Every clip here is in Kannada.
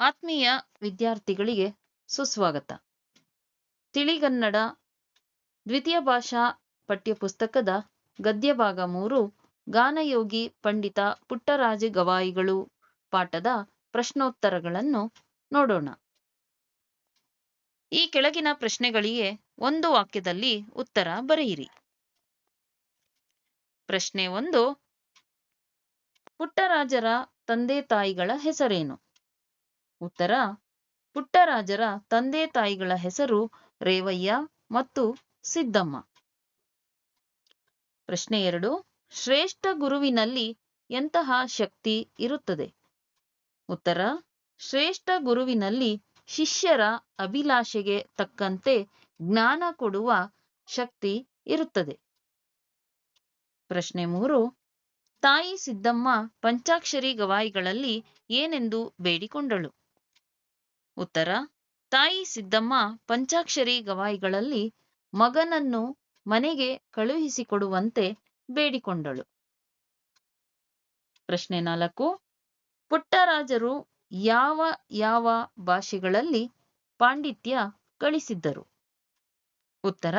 ಆತ್ಮೀಯ ವಿದ್ಯಾರ್ಥಿಗಳಿಗೆ ಸುಸ್ವಾಗತ. ತಿಳಿಗನ್ನಡ ದ್ವಿತೀಯ ಭಾಷಾ ಪಠ್ಯಪುಸ್ತಕದ ಗದ್ಯಭಾಗ ಮೂರು, ಗಾನಯೋಗಿ ಪಂಡಿತ ಪುಟ್ಟರಾಜ ಗವಾಯಿಗಳು ಪಾಠದ ಪ್ರಶ್ನೋತ್ತರಗಳನ್ನು ನೋಡೋಣ. ಈ ಕೆಳಗಿನ ಪ್ರಶ್ನೆಗಳಿಗೆ ಒಂದು ವಾಕ್ಯದಲ್ಲಿ ಉತ್ತರ ಬರೆಯಿರಿ. ಪ್ರಶ್ನೆ ಒಂದು, ಪುಟ್ಟರಾಜರ ತಂದೆ ತಾಯಿಗಳ ಹೆಸರೇನು? ಉತ್ತರ, ಪುಟ್ಟರಾಜರ ತಂದೆ ತಾಯಿಗಳ ಹೆಸರು ರೇವಯ್ಯ ಮತ್ತು ಸಿದ್ದಮ್ಮ. ಪ್ರಶ್ನೆ ಎರಡು, ಶ್ರೇಷ್ಠ ಗುರುವಿನಲ್ಲಿ ಎಂತಹ ಶಕ್ತಿ ಇರುತ್ತದೆ? ಉತ್ತರ, ಶ್ರೇಷ್ಠ ಗುರುವಿನಲ್ಲಿ ಶಿಷ್ಯರ ಅಭಿಲಾಷೆಗೆ ತಕ್ಕಂತೆ ಜ್ಞಾನ ಕೊಡುವ ಶಕ್ತಿ ಇರುತ್ತದೆ. ಪ್ರಶ್ನೆ ಮೂರು, ತಾಯಿ ಸಿದ್ದಮ್ಮ ಪಂಚಾಕ್ಷರಿ ಗವಾಯಿಗಳಲ್ಲಿ ಏನೆಂದು ಬೇಡಿಕೊಂಡಳು? ಉತ್ತರ, ತಾಯಿ ಸಿದ್ದಮ್ಮ ಪಂಚಾಕ್ಷರಿ ಗವಾಯಿಗಳಲ್ಲಿ ಮಗನನ್ನು ಮನೆಗೆ ಕಳುಹಿಸಿಕೊಡುವಂತೆ ಬೇಡಿಕೊಂಡಳು. ಪ್ರಶ್ನೆ ನಾಲ್ಕು, ಪುಟ್ಟರಾಜರು ಯಾವ ಯಾವ ಭಾಷೆಗಳಲ್ಲಿ ಪಾಂಡಿತ್ಯ ಗಳಿಸಿದ್ದರು? ಉತ್ತರ,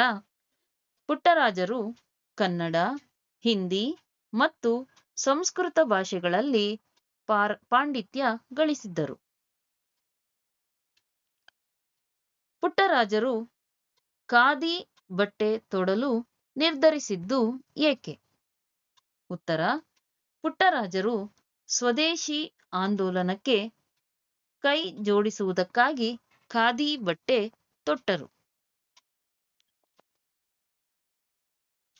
ಪುಟ್ಟರಾಜರು ಕನ್ನಡ, ಹಿಂದಿ ಮತ್ತು ಸಂಸ್ಕೃತ ಭಾಷೆಗಳಲ್ಲಿ ಪಾರ್, ಪಾಂಡಿತ್ಯ ಗಳಿಸಿದ್ದರು. ಪುಟ್ಟರಾಜರು ಖಾದಿ ಬಟ್ಟೆ ತೊಡಲು ನಿರ್ಧರಿಸಿದ್ದು ಏಕೆ? ಉತ್ತರ, ಪುಟ್ಟರಾಜರು ಸ್ವದೇಶಿ ಆಂದೋಲನಕ್ಕೆ ಕೈ ಜೋಡಿಸುವುದಕ್ಕಾಗಿ ಖಾದಿ ಬಟ್ಟೆ ತೊಟ್ಟರು.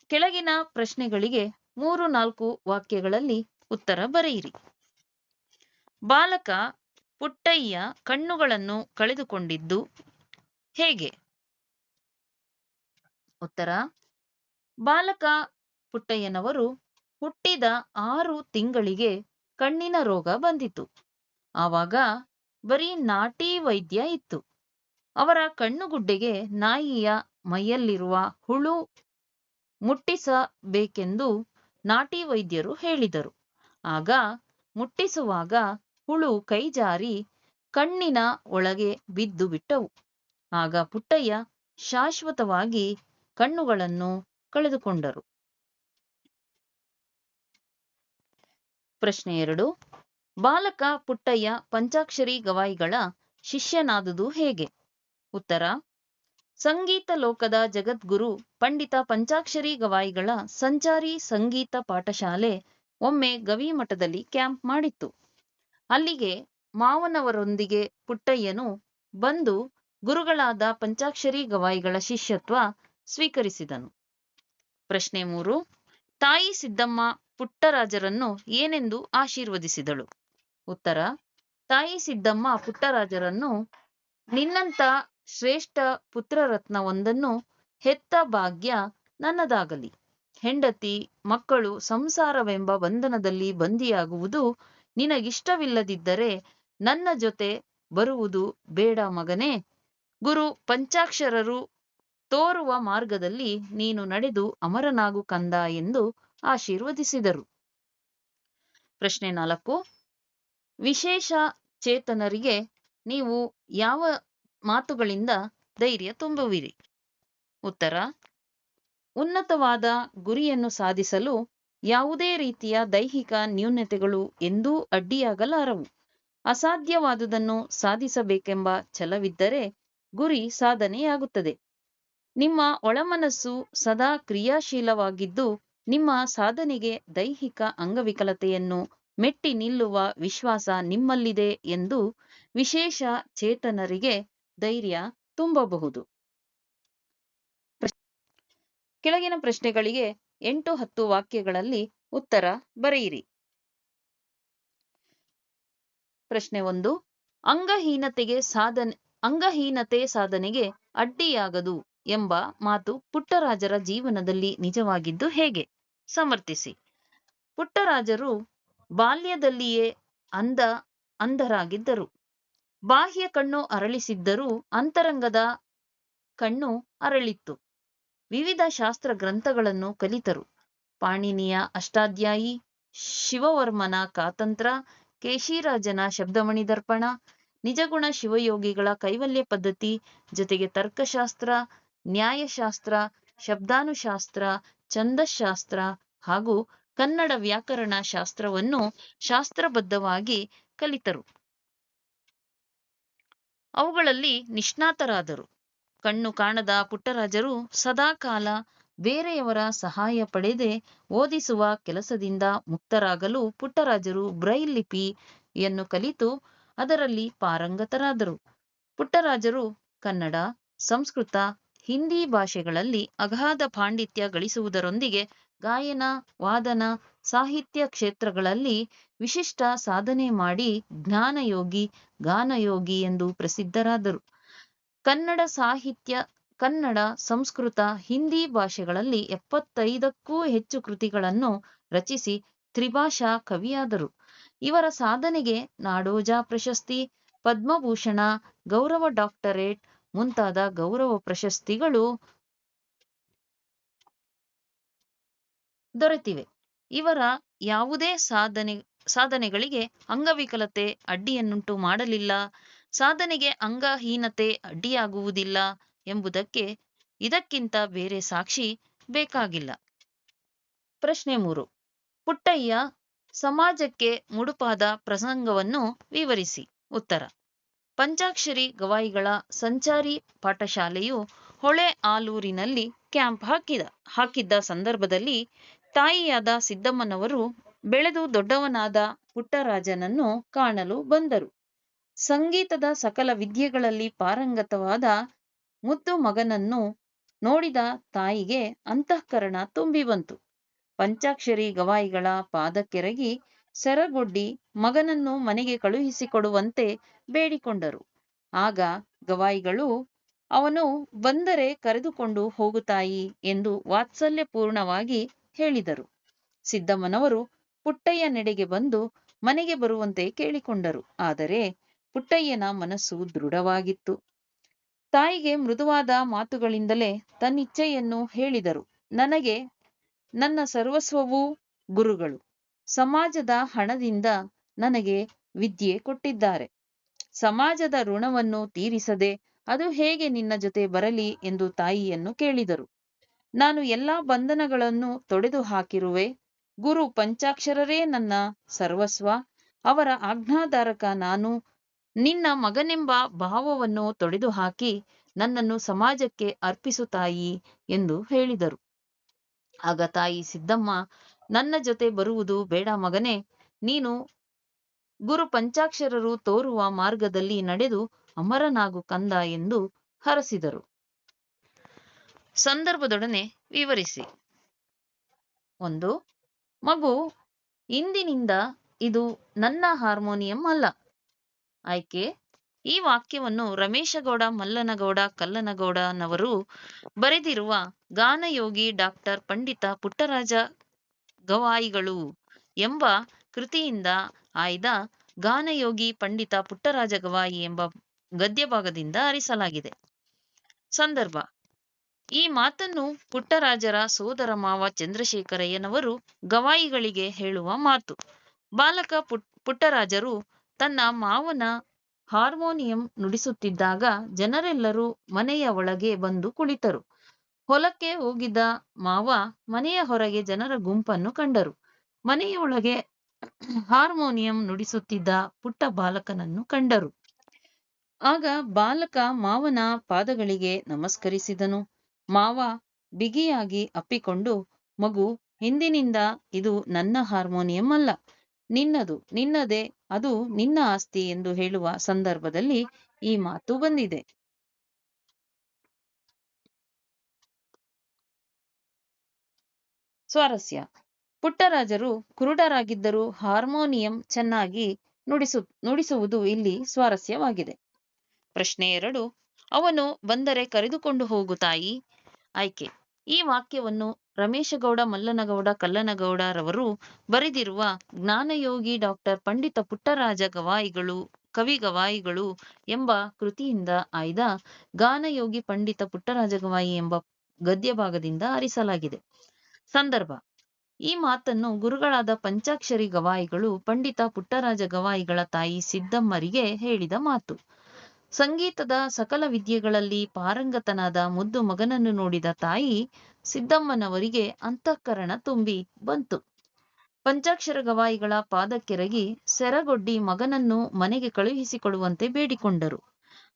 ಕೆಳಗಿನ ಪ್ರಶ್ನೆಗಳಿಗೆ ಮೂರು ನಾಲ್ಕು ವಾಕ್ಯಗಳಲ್ಲಿ ಉತ್ತರ ಬರೆಯಿರಿ. ಬಾಲಕ ಪುಟ್ಟಯ್ಯ ಕಣ್ಣುಗಳನ್ನು ಕಳೆದುಕೊಂಡಿದ್ದು ಹೇಗೆ? ಉತ್ತರ, ಬಾಲಕ ಪುಟ್ಟಯ್ಯನವರು ಹುಟ್ಟಿದ ಆರು ತಿಂಗಳಿಗೆ ಕಣ್ಣಿನ ರೋಗ ಬಂದಿತು. ಆವಾಗ ಬರೀ ನಾಟಿ ವೈದ್ಯ ಇತ್ತು. ಅವರ ಕಣ್ಣುಗುಡ್ಡೆಗೆ ನಾಯಿಯ ಮೈಯಲ್ಲಿರುವ ಹುಳು ಮುಟ್ಟಿಸಬೇಕೆಂದು ನಾಟಿ ವೈದ್ಯರು ಹೇಳಿದರು. ಆಗ ಮುಟ್ಟಿಸುವಾಗ ಹುಳು ಕೈಜಾರಿ ಕಣ್ಣಿನ ಒಳಗೆ ಬಿದ್ದು ಬಿಟ್ಟವು. ಆಗ ಪುಟ್ಟಯ್ಯ ಶಾಶ್ವತವಾಗಿ ಕಣ್ಣುಗಳನ್ನು ಕಳೆದುಕೊಂಡರು. ಪ್ರಶ್ನೆ ಎರಡು. ಬಾಲಕ ಪುಟ್ಟಯ್ಯ ಪಂಚಾಕ್ಷರಿ ಗವಾಯಿಗಳ ಶಿಷ್ಯನಾದುದು ಹೇಗೆ? ಉತ್ತರ. ಸಂಗೀತ ಲೋಕದ ಜಗದ್ಗುರು ಪಂಡಿತ ಪಂಚಾಕ್ಷರಿ ಗವಾಯಿಗಳ ಸಂಚಾರಿ ಸಂಗೀತ ಪಾಠಶಾಲೆ ಒಮ್ಮೆ ಗವಿಮಠದಲ್ಲಿ ಕ್ಯಾಂಪ್ ಮಾಡಿತ್ತು. ಅಲ್ಲಿಗೆ ಮಾವನವರೊಂದಿಗೆ ಪುಟ್ಟಯ್ಯನು ಬಂದು ಗುರುಗಳಾದ ಪಂಚಾಕ್ಷರಿ ಗವಾಯಿಗಳ ಶಿಷ್ಯತ್ವ ಸ್ವೀಕರಿಸಿದನು. ಪ್ರಶ್ನೆ ಮೂರು, ತಾಯಿ ಸಿದ್ದಮ್ಮ ಪುಟ್ಟರಾಜರನ್ನು ಏನೆಂದು ಆಶೀರ್ವದಿಸಿದಳು? ಉತ್ತರ, ತಾಯಿ ಸಿದ್ದಮ್ಮ ಪುಟ್ಟರಾಜರನ್ನು ನಿನ್ನಂತ ಶ್ರೇಷ್ಠ ಪುತ್ರರತ್ನವೊಂದನ್ನು ಹೆತ್ತ ಭಾಗ್ಯ ನನ್ನದಾಗಲಿ. ಹೆಂಡತಿ, ಮಕ್ಕಳು ಸಂಸಾರವೆಂಬ ಬಂಧನದಲ್ಲಿ ಬಂದಿಯಾಗುವುದು ನಿನಗಿಷ್ಟವಿಲ್ಲದಿದ್ದರೆ ನನ್ನ ಜೊತೆ ಬರುವುದು ಬೇಡ ಮಗನೇ. ಗುರು ಪಂಚಾಕ್ಷರರು ತೋರುವ ಮಾರ್ಗದಲ್ಲಿ ನೀನು ನಡೆದು ಅಮರನಾಗು ಕಂದ ಎಂದು ಆಶೀರ್ವದಿಸಿದರು. ಪ್ರಶ್ನೆ ನಾಲ್ಕು. ವಿಶೇಷ ಚೇತನರಿಗೆ ನೀವು ಯಾವ ಮಾತುಗಳಿಂದ ಧೈರ್ಯ ತುಂಬುವಿರಿ? ಉತ್ತರ. ಉನ್ನತವಾದ ಗುರಿಯನ್ನು ಸಾಧಿಸಲು ಯಾವುದೇ ರೀತಿಯ ದೈಹಿಕ ನ್ಯೂನತೆಗಳು ಎಂದೂ ಅಡ್ಡಿಯಾಗಲಾರವು. ಅಸಾಧ್ಯವಾದುದನ್ನು ಸಾಧಿಸಬೇಕೆಂಬ ಛಲವಿದ್ದರೆ ಗುರಿ ಸಾಧನೆಯಾಗುತ್ತದೆ. ನಿಮ್ಮ ಒಳಮನಸ್ಸು ಸದಾ ಕ್ರಿಯಾಶೀಲವಾಗಿದ್ದು, ನಿಮ್ಮ ಸಾಧನೆಗೆ ದೈಹಿಕ ಅಂಗವಿಕಲತೆಯನ್ನು ಮೆಟ್ಟಿ ನಿಲ್ಲುವ ವಿಶ್ವಾಸ ನಿಮ್ಮಲ್ಲಿದೆ ಎಂದು ವಿಶೇಷ ಚೇತನರಿಗೆ ಧೈರ್ಯ ತುಂಬಬಹುದು. ಕೆಳಗಿನ ಪ್ರಶ್ನೆಗಳಿಗೆ ಎಂಟು ಹತ್ತು ವಾಕ್ಯಗಳಲ್ಲಿ ಉತ್ತರ ಬರೆಯಿರಿ. ಪ್ರಶ್ನೆ ಒಂದು, ಅಂಗಹೀನತೆಗೆ ಸಾಧನೆ ಅಂಗಹೀನತೆ ಸಾಧನೆಗೆ ಅಡ್ಡಿಯಾಗದು ಎಂಬ ಮಾತು ಪುಟ್ಟರಾಜರ ಜೀವನದಲ್ಲಿ ನಿಜವಾಗಿದ್ದು ಹೇಗೆ? ಸಮರ್ಥಿಸಿ. ಪುಟ್ಟರಾಜರು ಬಾಲ್ಯದಲ್ಲಿಯೇ ಅಂಧ, ಅಂಧರಾಗಿದ್ದರು. ಬಾಹ್ಯ ಕಣ್ಣು ಅರಳಿಸಿದ್ದರೂ ಅಂತರಂಗದ ಕಣ್ಣು ಅರಳಿತ್ತು. ವಿವಿಧ ಶಾಸ್ತ್ರ ಗ್ರಂಥಗಳನ್ನು ಕಲಿತರು. ಪಾಣಿನಿಯ ಅಷ್ಟಾಧ್ಯಾಯಿ, ಶಿವವರ್ಮನ ಕಾತಂತ್ರ, ಕೇಶಿರಾಜನ ಶಬ್ದಮಣಿ ದರ್ಪಣ ನಿಜಗುಣ ಶಿವಯೋಗಿಗಳ ಕೈವಲ್ಯ ಪದ್ಧತಿ ಜೊತೆಗೆ ತರ್ಕಶಾಸ್ತ್ರ, ನ್ಯಾಯಶಾಸ್ತ್ರ, ಶಬ್ದಾನುಶಾಸ್ತ್ರ, ಛಂದಶಾಸ್ತ್ರ ಹಾಗೂ ಕನ್ನಡ ವ್ಯಾಕರಣ ಶಾಸ್ತ್ರವನ್ನು ಶಾಸ್ತ್ರಬದ್ಧವಾಗಿ ಕಲಿತರು. ಅವುಗಳಲ್ಲಿ ನಿಷ್ಣಾತರಾದರು. ಕಣ್ಣು ಕಾಣದ ಪುಟ್ಟರಾಜರು ಸದಾಕಾಲ ಬೇರೆಯವರ ಸಹಾಯ ಪಡೆದೆ ಓದಿಸುವ ಕೆಲಸದಿಂದ ಮುಕ್ತರಾಗಲು ಪುಟ್ಟರಾಜರು ಬ್ರೈಲ್ ಲಿಪಿಯನ್ನು ಕಲಿತು ಅದರಲ್ಲಿ ಪಾರಂಗತರಾದರು. ಪುಟ್ಟರಾಜರು ಕನ್ನಡ, ಸಂಸ್ಕೃತ, ಹಿಂದಿ ಭಾಷೆಗಳಲ್ಲಿ ಅಗಾಧ ಪಾಂಡಿತ್ಯ ಗಳಿಸುವುದರೊಂದಿಗೆ ಗಾಯನ, ವಾದನ, ಸಾಹಿತ್ಯ ಕ್ಷೇತ್ರಗಳಲ್ಲಿ ವಿಶಿಷ್ಟ ಸಾಧನೆ ಮಾಡಿ ಜ್ಞಾನಯೋಗಿ, ಗಾನಯೋಗಿ ಎಂದು ಪ್ರಸಿದ್ಧರಾದರು. ಕನ್ನಡ ಸಾಹಿತ್ಯ, ಕನ್ನಡ, ಸಂಸ್ಕೃತ, ಹಿಂದಿ ಭಾಷೆಗಳಲ್ಲಿ ಎಪ್ಪತ್ತೈದಕ್ಕೂ ಹೆಚ್ಚು ಕೃತಿಗಳನ್ನು ರಚಿಸಿ ತ್ರಿಭಾಷಾ ಕವಿಯಾದರು. ಇವರ ಸಾಧನೆಗೆ ನಾಡೋಜ ಪ್ರಶಸ್ತಿ, ಪದ್ಮಭೂಷಣ, ಗೌರವ ಡಾಕ್ಟರೇಟ್ ಮುಂತಾದ ಗೌರವ ಪ್ರಶಸ್ತಿಗಳು ದೊರೆತಿವೆ. ಇವರ ಯಾವುದೇ ಸಾಧನೆ, ಸಾಧನೆಗಳಿಗೆ ಅಂಗವಿಕಲತೆ ಅಡ್ಡಿಯನ್ನುಂಟು ಮಾಡಲಿಲ್ಲ. ಸಾಧನೆಗೆ ಅಂಗಹೀನತೆ ಅಡ್ಡಿಯಾಗುವುದಿಲ್ಲ ಎಂಬುದಕ್ಕೆ ಇದಕ್ಕಿಂತ ಬೇರೆ ಸಾಕ್ಷಿ ಬೇಕಾಗಿಲ್ಲ. ಪ್ರಶ್ನೆ ಮೂರು. ಪುಟ್ಟಯ್ಯ ಸಮಾಜಕ್ಕೆ ಮುಡುಪಾದ ಪ್ರಸಂಗವನ್ನು ವಿವರಿಸಿ. ಉತ್ತರ. ಪಂಚಾಕ್ಷರಿ ಗವಾಯಿಗಳ ಸಂಚಾರಿ ಪಾಠಶಾಲೆಯು ಹೊಳೆ ಆಲೂರಿನಲ್ಲಿ ಕ್ಯಾಂಪ್ ಹಾಕಿದ, ಹಾಕಿದ್ದ ಸಂದರ್ಭದಲ್ಲಿ ತಾಯಿಯಾದ ಸಿದ್ದಮ್ಮನವರು ಬೆಳೆದು ದೊಡ್ಡವನಾದ ಪುಟ್ಟರಾಜನನ್ನು ಕಾಣಲು ಬಂದರು. ಸಂಗೀತದ ಸಕಲ ವಿದ್ಯೆಗಳಲ್ಲಿ ಪಾರಂಗತವಾದ ಮುದ್ದು ಮಗನನ್ನು ನೋಡಿದ ತಾಯಿಗೆ ಅಂತಃಕರಣ ತುಂಬಿ ಬಂತು. ಪಂಚಾಕ್ಷರಿ ಗವಾಯಿಗಳ ಪಾದಕ್ಕೆರಗಿ ಸೆರಗೊಡ್ಡಿ ಮಗನನ್ನು ಮನೆಗೆ ಕಳುಹಿಸಿಕೊಡುವಂತೆ ಬೇಡಿಕೊಂಡರು. ಆಗ ಗವಾಯಿಗಳು, ಅವನು ಬಂದರೆ ಕರೆದುಕೊಂಡು ಹೋಗುತ್ತಾಯಿ ಎಂದು ವಾತ್ಸಲ್ಯಪೂರ್ಣವಾಗಿ ಹೇಳಿದರು. ಸಿದ್ದಮ್ಮನವರು ಪುಟ್ಟಯ್ಯನೆಡೆಗೆ ಬಂದು ಮನೆಗೆ ಬರುವಂತೆ ಕೇಳಿಕೊಂಡರು. ಆದರೆ ಪುಟ್ಟಯ್ಯನ ಮನಸ್ಸು ದೃಢವಾಗಿತ್ತು. ತಾಯಿಗೆ ಮೃದುವಾದ ಮಾತುಗಳಿಂದಲೇ ತನ್ನಿಚ್ಛೆಯನ್ನು ಹೇಳಿದರು. ನನಗೆ ನನ್ನ ಸರ್ವಸ್ವವೂ ಗುರುಗಳು. ಸಮಾಜದ ಹಣದಿಂದ ನನಗೆ ವಿದ್ಯೆ ಕೊಟ್ಟಿದ್ದಾರೆ. ಸಮಾಜದ ಋಣವನ್ನು ತೀರಿಸದೆ ಅದು ಹೇಗೆ ನಿನ್ನ ಜೊತೆ ಬರಲಿ ಎಂದು ತಾಯಿಯನ್ನು ಕೇಳಿದರು. ನಾನು ಎಲ್ಲಾ ಬಂಧನಗಳನ್ನು ತೊಡೆದು ಹಾಕಿರುವೆ ಗುರು ಪಂಚಾಕ್ಷರರೇ ನನ್ನ ಸರ್ವಸ್ವ. ಅವರ ಆಜ್ಞಾಧಾರಕ ನಾನು. ನಿನ್ನ ಮಗನೆಂಬ ಭಾವವನ್ನು ತೊಡೆದು ಹಾಕಿ ನನ್ನನ್ನು ಸಮಾಜಕ್ಕೆ ಅರ್ಪಿಸು ತಾಯಿ ಎಂದು ಹೇಳಿದರು. ಆಗ ತಾಯಿ ಸಿದ್ದಮ್ಮ, ನನ್ನ ಜೊತೆ ಬರುವುದು ಬೇಡ ಮಗನೇ, ನೀನು ಗುರು ಪಂಚಾಕ್ಷರರು ತೋರುವ ಮಾರ್ಗದಲ್ಲಿ ನಡೆದು ಅಮರನಾಗು ಕಂದ ಎಂದು ಹರಸಿದರು. ಸಂದರ್ಭದೊಡನೆ ವಿವರಿಸಿ. ಒಂದು, ಮಗು, ಇಂದಿನಿಂದ ಇದು ನನ್ನ ಹಾರ್ಮೋನಿಯಂ ಅಲ್ಲ. ಆಯ್ಕೆ ಈ ವಾಕ್ಯವನ್ನು ರಮೇಶಗೌಡ, ಮಲ್ಲನಗೌಡ, ಕಲ್ಲನಗೌಡನವರು ಬರೆದಿರುವ ಗಾನಯೋಗಿ ಡಾಕ್ಟರ್ ಪಂಡಿತ ಪುಟ್ಟರಾಜ ಗವಾಯಿಗಳು ಎಂಬ ಕೃತಿಯಿಂದ ಆಯ್ದ ಗಾನಯೋಗಿ ಪಂಡಿತ ಪುಟ್ಟರಾಜ ಗವಾಯಿ ಎಂಬ ಗದ್ಯಭಾಗದಿಂದ ಅರಿಸಲಾಗಿದೆ ಸಂದರ್ಭ. ಈ ಮಾತನ್ನು ಪುಟ್ಟರಾಜರ ಸೋದರ ಮಾವ ಚಂದ್ರಶೇಖರಯ್ಯನವರು ಗವಾಯಿಗಳಿಗೆ ಹೇಳುವ ಮಾತು. ಬಾಲಕ ಪುಟ್, ಪುಟ್ಟರಾಜರು ತನ್ನ ಮಾವನ ಹಾರ್ಮೋನಿಯಂ ನುಡಿಸುತ್ತಿದ್ದಾಗ ಜನರೆಲ್ಲರೂ ಮನೆಯ ಒಳಗೆ ಬಂದು ಕುಳಿತರು. ಹೊಲಕ್ಕೆ ಹೋಗಿದ್ದ ಮಾವ ಮನೆಯ ಹೊರಗೆ ಜನರ ಗುಂಪನ್ನು ಕಂಡರು. ಮನೆಯೊಳಗೆ ಹಾರ್ಮೋನಿಯಂ ನುಡಿಸುತ್ತಿದ್ದ ಪುಟ್ಟ ಬಾಲಕನನ್ನು ಕಂಡರು. ಆಗ ಬಾಲಕ ಮಾವನ ಪಾದಗಳಿಗೆ ನಮಸ್ಕರಿಸಿದನು. ಮಾವ ಬಿಗಿಯಾಗಿ ಅಪ್ಪಿಕೊಂಡು, ಮಗು ಹಿಂದಿನಿಂದ ಇದು ನನ್ನ ಹಾರ್ಮೋನಿಯಂ ಅಲ್ಲ, ನಿನ್ನದು, ನಿನ್ನದೇ ಅದು ನಿನ್ನ ಆಸ್ತಿ ಎಂದು ಹೇಳುವ ಸಂದರ್ಭದಲ್ಲಿ ಈ ಮಾತು ಬಂದಿದೆ. ಸ್ವಾರಸ್ಯ. ಪುಟ್ಟರಾಜರು ಕುರುಡರಾಗಿದ್ದರೂ ಹಾರ್ಮೋನಿಯಂ ಚೆನ್ನಾಗಿ ನುಡಿಸು, ನುಡಿಸುವುದು ಇಲ್ಲಿ ಸ್ವಾರಸ್ಯವಾಗಿದೆ. ಪ್ರಶ್ನೆ ಎರಡು. ಅವನು ಬಂದರೆ ಕರೆದುಕೊಂಡು ಹೋಗು ತಾಯಿ. ಆಯ್ಕೆ. ಈ ವಾಕ್ಯವನ್ನು ರಮೇಶಗೌಡ, ಮಲ್ಲನಗೌಡ, ಕಲ್ಲನಗೌಡರವರು ಬರೆದಿರುವ ಜ್ಞಾನಯೋಗಿ ಡಾಕ್ಟರ್ ಪಂಡಿತ ಪುಟ್ಟರಾಜ ಗವಾಯಿಗಳು, ಕವಿ ಗವಾಯಿಗಳು ಎಂಬ ಕೃತಿಯಿಂದ ಆಯ್ದ ಗಾನಯೋಗಿ ಪಂಡಿತ ಪುಟ್ಟರಾಜ ಗವಾಯಿ ಎಂಬ ಗದ್ಯಭಾಗದಿಂದ ಆರಿಸಲಾಗಿದೆ. ಸಂದರ್ಭ, ಈ ಮಾತನ್ನು ಗುರುಗಳಾದ ಪಂಚಾಕ್ಷರಿ ಗವಾಯಿಗಳು, ಪಂಡಿತ ಪುಟ್ಟರಾಜ ಗವಾಯಿಗಳ ತಾಯಿ ಸಿದ್ದಮ್ಮರಿಗೆ ಹೇಳಿದ ಮಾತು. ಸಂಗೀತದ ಸಕಲ ವಿದ್ಯೆಗಳಲ್ಲಿ ಪಾರಂಗತನಾದ ಮುದ್ದು ಮಗನನ್ನು ನೋಡಿದ ತಾಯಿ ಸಿದ್ದಮ್ಮನವರಿಗೆ ಅಂತಃಕರಣ ತುಂಬಿ ಬಂತು. ಪಂಚಾಕ್ಷರ ಗವಾಯಿಗಳ ಪಾದಕ್ಕೆರಗಿ ಸೆರಗೊಡ್ಡಿ ಮಗನನ್ನು ಮನೆಗೆ ಕಳುಹಿಸಿಕೊಡುವಂತೆ ಬೇಡಿಕೊಂಡರು.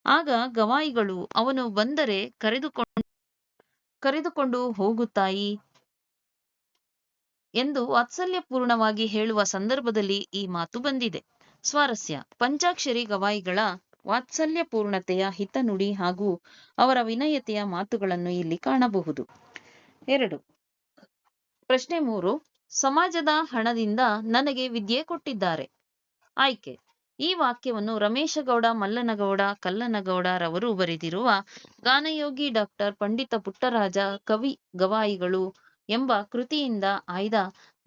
ಆಗ ಗವಾಯಿಗಳು, ಅವನು ಬಂದರೆ ಕರೆದುಕೊಂಡು ಕರೆದುಕೊಂಡು ಹೋಗು ತಾಯಿ ಎಂದು ವಾತ್ಸಲ್ಯಪೂರ್ಣವಾಗಿ ಹೇಳುವ ಸಂದರ್ಭದಲ್ಲಿ ಈ ಮಾತು ಬಂದಿದೆ. ಸ್ವಾರಸ್ಯ. ಪಂಚಾಕ್ಷರಿ ಗವಾಯಿಗಳ ವಾತ್ಸಲ್ಯಪೂರ್ಣತೆಯ ಹಿತನುಡಿ ಹಾಗೂ ಅವರ ವಿನಯತೆಯ ಮಾತುಗಳನ್ನು ಇಲ್ಲಿ ಕಾಣಬಹುದು. ಎರಡು. ಪ್ರಶ್ನೆ ಮೂರು. ಸಮಾಜದ ಹಣದಿಂದ ನನಗೆ ವಿದ್ಯೆ ಕೊಟ್ಟಿದ್ದಾರೆ. ಆಯ್ಕೆ. ಈ ವಾಕ್ಯವನ್ನು ರಮೇಶಗೌಡ, ಮಲ್ಲನಗೌಡ, ಕಲ್ಲನಗೌಡ ರವರು ಬರೆದಿರುವ ಗಾನಯೋಗಿ ಡಾಕ್ಟರ್ ಪಂಡಿತ ಪುಟ್ಟರಾಜ ಕವಿ ಗವಾಯಿಗಳು ಎಂಬ ಕೃತಿಯಿಂದ ಆಯ್ದ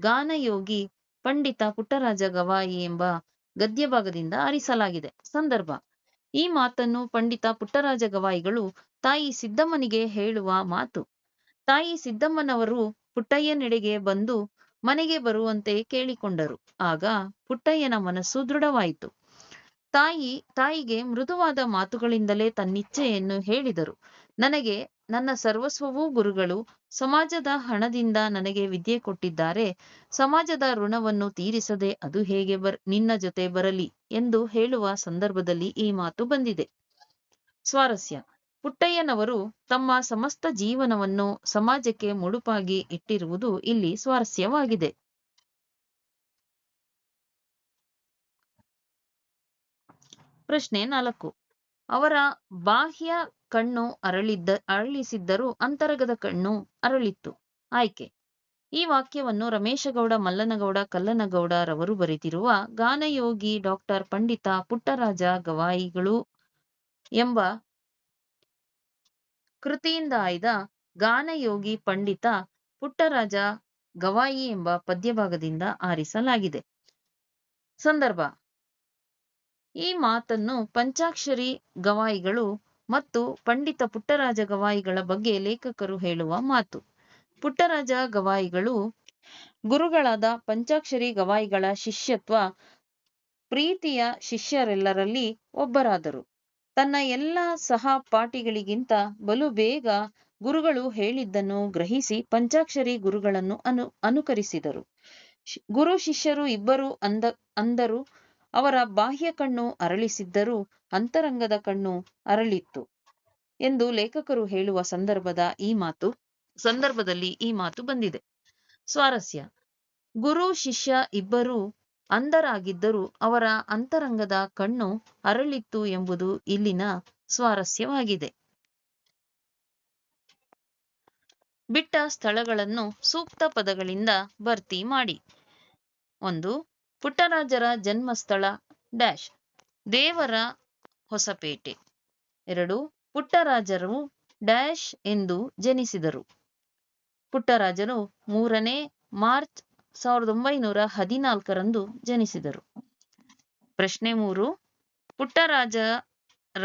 ಗಾನಯೋಗಿ ಪಂಡಿತ ಪುಟ್ಟರಾಜ ಗವಾಯಿ ಎಂಬ ಗದ್ಯಭಾಗದಿಂದ ಆರಿಸಲಾಗಿದೆ. ಸಂದರ್ಭ. ಈ ಮಾತನ್ನು ಪಂಡಿತ ಪುಟ್ಟರಾಜ ಗವಾಯಿಗಳು ತಾಯಿ ಸಿದ್ದಮ್ಮನಿಗೆ ಹೇಳುವ ಮಾತು. ತಾಯಿ ಸಿದ್ದಮ್ಮನವರು ಪುಟ್ಟಯ್ಯನೆಡೆಗೆ ಬಂದು ಮನೆಗೆ ಬರುವಂತೆ ಕೇಳಿಕೊಂಡರು. ಆಗ ಪುಟ್ಟಯ್ಯನ ಮನಸ್ಸು ದೃಢವಾಯಿತು. ತಾಯಿ, ತಾಯಿಗೆ ಮೃದುವಾದ ಮಾತುಗಳಿಂದಲೇ ತನ್ನಿಚ್ಛೆಯನ್ನು ಹೇಳಿದರು. ನನಗೆ, ನನ್ನ ಸರ್ವಸ್ವವೂ ಗುರುಗಳು ಸಮಾಜದ ಹಣದಿಂದ ನನಗೆ ವಿದ್ಯೆ ಕೊಟ್ಟಿದ್ದಾರೆ. ಸಮಾಜದ ಋಣವನ್ನು ತೀರಿಸದೆ ಅದು ಹೇಗೆ ಬರ್, ನಿನ್ನ ಜೊತೆ ಬರಲಿ ಎಂದು ಹೇಳುವ ಸಂದರ್ಭದಲ್ಲಿ ಈ ಮಾತು ಬಂದಿದೆ. ಸ್ವಾರಸ್ಯ. ಪುಟ್ಟಯ್ಯನವರು ತಮ್ಮ ಸಮಸ್ತ ಜೀವನವನ್ನು ಸಮಾಜಕ್ಕೆ ಮುಡುಪಾಗಿ ಇಟ್ಟಿರುವುದು ಇಲ್ಲಿ ಸ್ವಾರಸ್ಯವಾಗಿದೆ. ಪ್ರಶ್ನೆ ನಾಲ್ಕು. ಅವರ ಬಾಹ್ಯ ಕಣ್ಣು ಅರಳಿದ್ದ, ಅರಳಿಸಿದ್ದರೂ ಅಂತರಗದ ಕಣ್ಣು ಅರಳಿತ್ತು. ಆಯ್ಕೆ. ಈ ವಾಕ್ಯವನ್ನು ರಮೇಶಗೌಡ, ಮಲ್ಲನಗೌಡ ಕಲ್ಲನಗೌಡರವರು ಬರೆದಿರುವ ಗಾನಯೋಗಿ ಡಾಕ್ಟರ್ ಪಂಡಿತ ಪುಟ್ಟರಾಜ ಗವಾಯಿಗಳು ಎಂಬ ಕೃತಿಯಿಂದ ಆಯ್ದ ಗಾನಯೋಗಿ ಪಂಡಿತ ಪುಟ್ಟರಾಜ ಗವಾಯಿ ಎಂಬ ಪದ್ಯಭಾಗದಿಂದ ಆರಿಸಲಾಗಿದೆ. ಸಂದರ್ಭ. ಈ ಮಾತನ್ನು ಪಂಚಾಕ್ಷರಿ ಗವಾಯಿಗಳು ಮತ್ತು ಪಂಡಿತ ಪುಟ್ಟರಾಜ ಗವಾಯಿಗಳ ಬಗ್ಗೆ ಲೇಖಕರು ಹೇಳುವ ಮಾತು. ಪುಟ್ಟರಾಜ ಗವಾಯಿಗಳು ಗುರುಗಳಾದ ಪಂಚಾಕ್ಷರಿ ಗವಾಯಿಗಳ ಶಿಷ್ಯತ್ವ ಪ್ರೀತಿಯ ಶಿಷ್ಯರೆಲ್ಲರಲ್ಲಿ ಒಬ್ಬರಾದರು. ತನ್ನ ಎಲ್ಲ ಸಹಪಾಠಿಗಳಿಗಿಂತ ಬಲು ಬೇಗ ಗುರುಗಳು ಹೇಳಿದ್ದನ್ನು ಗ್ರಹಿಸಿ ಪಂಚಾಕ್ಷರಿ ಗುರುಗಳನ್ನು ಅನು, ಅನುಕರಿಸಿದರು. ಗುರು ಶಿಷ್ಯರು ಇಬ್ಬರು ಅಂದ, ಅಂದರು. ಅವರ ಬಾಹ್ಯ ಕಣ್ಣು ಅರಳಿಸಿದ್ದರೂ ಅಂತರಂಗದ ಕಣ್ಣು ಅರಳಿತ್ತು ಎಂದು ಲೇಖಕರು ಹೇಳುವ ಸಂದರ್ಭದ ಈ ಮಾತು, ಸಂದರ್ಭದಲ್ಲಿ ಈ ಮಾತು ಬಂದಿದೆ. ಸ್ವಾರಸ್ಯ. ಗುರು, ಶಿಷ್ಯ ಇಬ್ಬರೂ ಅಂಧರಾಗಿದ್ದರೂ ಅವರ ಅಂತರಂಗದ ಕಣ್ಣು ಅರಳಿತ್ತು ಎಂಬುದು ಇಲ್ಲಿನ ಸ್ವಾರಸ್ಯವಾಗಿದೆ. ಬಿಟ್ಟ ಸ್ಥಳಗಳನ್ನು ಸೂಕ್ತ ಪದಗಳಿಂದ ಭರ್ತಿ ಮಾಡಿ. ಒಂದು, ಪುಟ್ಟರಾಜರ ಜನ್ಮಸ್ಥಳ ಡ್ಯಾಶ್, ದೇವರ ಹೊಸಪೇಟೆ. ಎರಡು, ಪುಟ್ಟರಾಜರು ಡ್ಯಾಶ್ ಎಂದು ಜನಿಸಿದರು. ಪುಟ್ಟರಾಜರು ಮೂರನೇ ಮಾರ್ಚ್ ಸಾವಿರದ ಒಂಬೈನೂರ ಹದಿನಾಲ್ಕರಂದು ಜನಿಸಿದರು. ಪ್ರಶ್ನೆ ಮೂರು, ಪುಟ್ಟರಾಜರ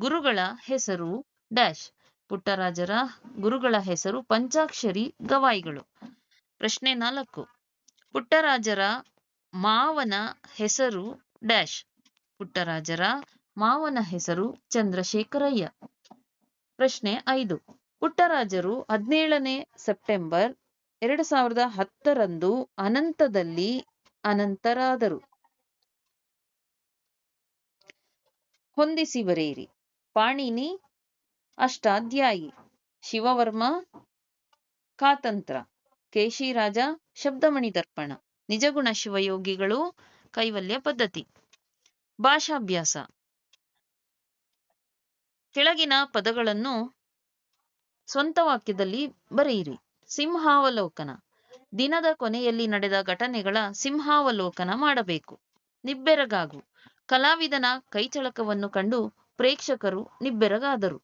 ಗುರುಗಳ ಹೆಸರು ಡ್ಯಾಶ್. ಪುಟ್ಟರಾಜರ ಗುರುಗಳ ಹೆಸರು ಪಂಚಾಕ್ಷರಿ ಗವಾಯಿಗಳು. ಪ್ರಶ್ನೆ ನಾಲ್ಕು, ಪುಟ್ಟರಾಜರ ಮಾವನ ಹೆಸರು ಡ್ಯಾಶ್. ಪುಟ್ಟರಾಜರ ಮಾವನ ಹೆಸರು ಚಂದ್ರಶೇಖರಯ್ಯ. ಪ್ರಶ್ನೆ ಐದು, ಪುಟ್ಟರಾಜರು ಹದಿನೇಳನೇ ಸೆಪ್ಟೆಂಬರ್ ಎರಡು ಸಾವಿರದ ಹತ್ತರಂದು ಅನಂತದಲ್ಲಿ ಅನಂತರಾದರು. ಹೊಂದಿಸಿ ಬರೆಯಿರಿ ಪಾಣಿನಿ, ಅಷ್ಟಾಧ್ಯಾಯಿ, ಶಿವವರ್ಮ, ಕಾತಂತ್ರ, ಕೇಶಿರಾಜ ಶಬ್ದಮಣಿ ದರ್ಪಣ ನಿಜಗುಣ ಶಿವಯೋಗಿಗಳು, ಕೈವಲ್ಯ ಪದ್ಧತಿ, ಭಾಷಾಭ್ಯಾಸ. ಕೆಳಗಿನ ಪದಗಳನ್ನು ಸ್ವಂತ ವಾಕ್ಯದಲ್ಲಿ ಬರೆಯಿರಿ. ಸಿಂಹಾವಲೋಕನ. ದಿನದ ಕೊನೆಯಲ್ಲಿ ನಡೆದ ಘಟನೆಗಳ ಸಿಂಹಾವಲೋಕನ ಮಾಡಬೇಕು. ನಿಬ್ಬೆರಗಾಗು. ಕಲಾವಿದನ ಕೈಚಳಕವನ್ನು ಕಂಡು ಪ್ರೇಕ್ಷಕರು ನಿಬ್ಬೆರಗಾದರು.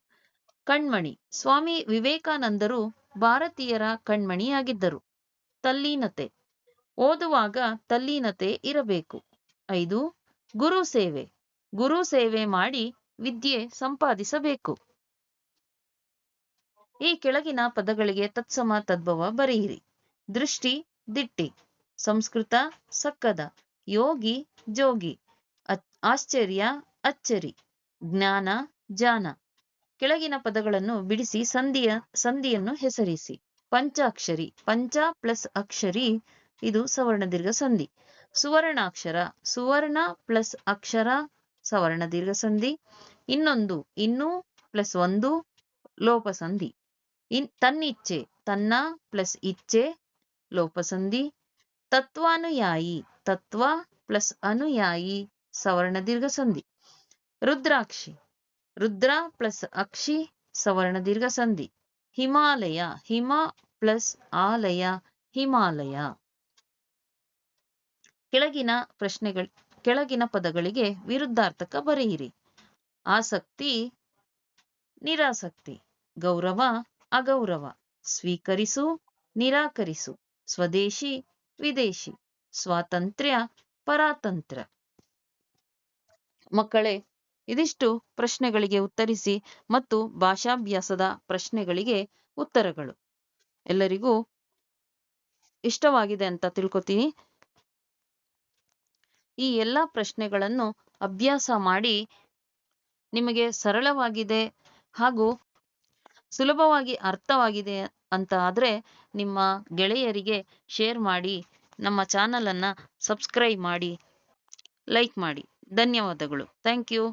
ಕಣ್ಮಣಿ. ಸ್ವಾಮಿ ವಿವೇಕಾನಂದರು ಭಾರತೀಯರ ಕಣ್ಮಣಿಯಾಗಿದ್ದರು. ತಲ್ಲೀನತೆ. ಓದುವಾಗ ತಲ್ಲೀನತೆ ಇರಬೇಕು. ಐದು. ಗುರು ಸೇವೆ. ಗುರು ಸೇವೆ ಮಾಡಿ ವಿದ್ಯೆ ಸಂಪಾದಿಸಬೇಕು. ಈ ಕೆಳಗಿನ ಪದಗಳಿಗೆ ತತ್ಸಮ ತದ್ಭವ ಬರೆಯಿರಿ. ದೃಷ್ಟಿ, ದಿಟ್ಟಿ, ಸಂಸ್ಕೃತ, ಸಕ್ಕದ, ಯೋಗಿ, ಜೋಗಿ ಆಶ್ಚರ್ಯ, ಅಚ್ಚರಿ, ಜ್ಞಾನ, ಜಾನ. ಕೆಳಗಿನ ಪದಗಳನ್ನು ಬಿಡಿಸಿ ಸಂಧಿಯ, ಸಂಧಿಯನ್ನು ಹೆಸರಿಸಿ. ಪಂಚಾಕ್ಷರಿ, ಪಂಚ ಪ್ಲಸ್ ಅಕ್ಷರಿ, ಇದು ಸವರ್ಣ ದೀರ್ಘ ಸಂಧಿ. ಸುವರ್ಣಾಕ್ಷರ, ಸುವರ್ಣ ಪ್ಲಸ್ ಅಕ್ಷರ ಸವರ್ಣ ದೀರ್ಘ ಸಂಧಿ. ಇನ್ನೊಂದು, ಇನ್ನೂ ಪ್ಲಸ್ ಒಂದು ಲೋಪಸಂಧಿ ಇನ್ ತನ್ನಿಚ್ಛೆ ತನ್ನ ಪ್ಲಸ್ ಇಚ್ಛೆ, ಲೋಪಸಂಧಿ, ತತ್ವಾನುಯಾಯಿ, ತತ್ವ ಪ್ಲಸ್ ಅನುಯಾಯಿ, ಸವರ್ಣ ದೀರ್ಘ ಸಂಧಿ ರುದ್ರಾಕ್ಷಿ, ರುದ್ರ ಪ್ಲಸ್ ಅಕ್ಷಿ, ಸವರ್ಣ ದೀರ್ಘ ಸಂಧಿ ಹಿಮಾಲಯ, ಹಿಮ ಪ್ಲಸ್ ಆಲಯ, ಹಿಮಾಲಯ. ಕೆಳಗಿನ ಪ್ರಶ್ನೆಗಳ, ಕೆಳಗಿನ ಪದಗಳಿಗೆ ವಿರುದ್ಧಾರ್ಥಕ ಬರೆಯಿರಿ. ಆಸಕ್ತಿ, ನಿರಾಸಕ್ತಿ, ಗೌರವ ಅಗೌರವ. ಸ್ವೀಕರಿಸು, ನಿರಾಕರಿಸು. ಸ್ವದೇಶಿ, ವಿದೇಶಿ. ಸ್ವಾತಂತ್ರ್ಯ, ಪರಾತಂತ್ರ. ಮಕ್ಕಳೇ, ಇದಿಷ್ಟು ಪ್ರಶ್ನೆಗಳಿಗೆ ಉತ್ತರಿಸಿ ಮತ್ತು ಭಾಷಾಭ್ಯಾಸದ ಪ್ರಶ್ನೆಗಳಿಗೆ ಉತ್ತರಗಳು. ಎಲ್ಲರಿಗೂ ಇಷ್ಟವಾಗಿದೆ ಅಂತ ತಿಳ್ಕೊತೀನಿ. ಈ ಎಲ್ಲ ಪ್ರಶ್ನೆಗಳನ್ನು ಅಭ್ಯಾಸ ಮಾಡಿ ನಿಮಗೆ ಸರಳವಾಗಿದೆ ಹಾಗೂ ಸುಲಭವಾಗಿ ಅರ್ಥವಾಗಿದೆ ಅಂತ ಆದರೆ ನಿಮ್ಮ ಗೆಳೆಯರಿಗೆ ಶೇರ್ ಮಾಡಿ, ನಮ್ಮ ಚಾನಲನ್ನು ಸಬ್ಸ್ಕ್ರೈಬ್ ಮಾಡಿ ಲೈಕ್ ಮಾಡಿ. ಧನ್ಯವಾದಗಳು. Thank you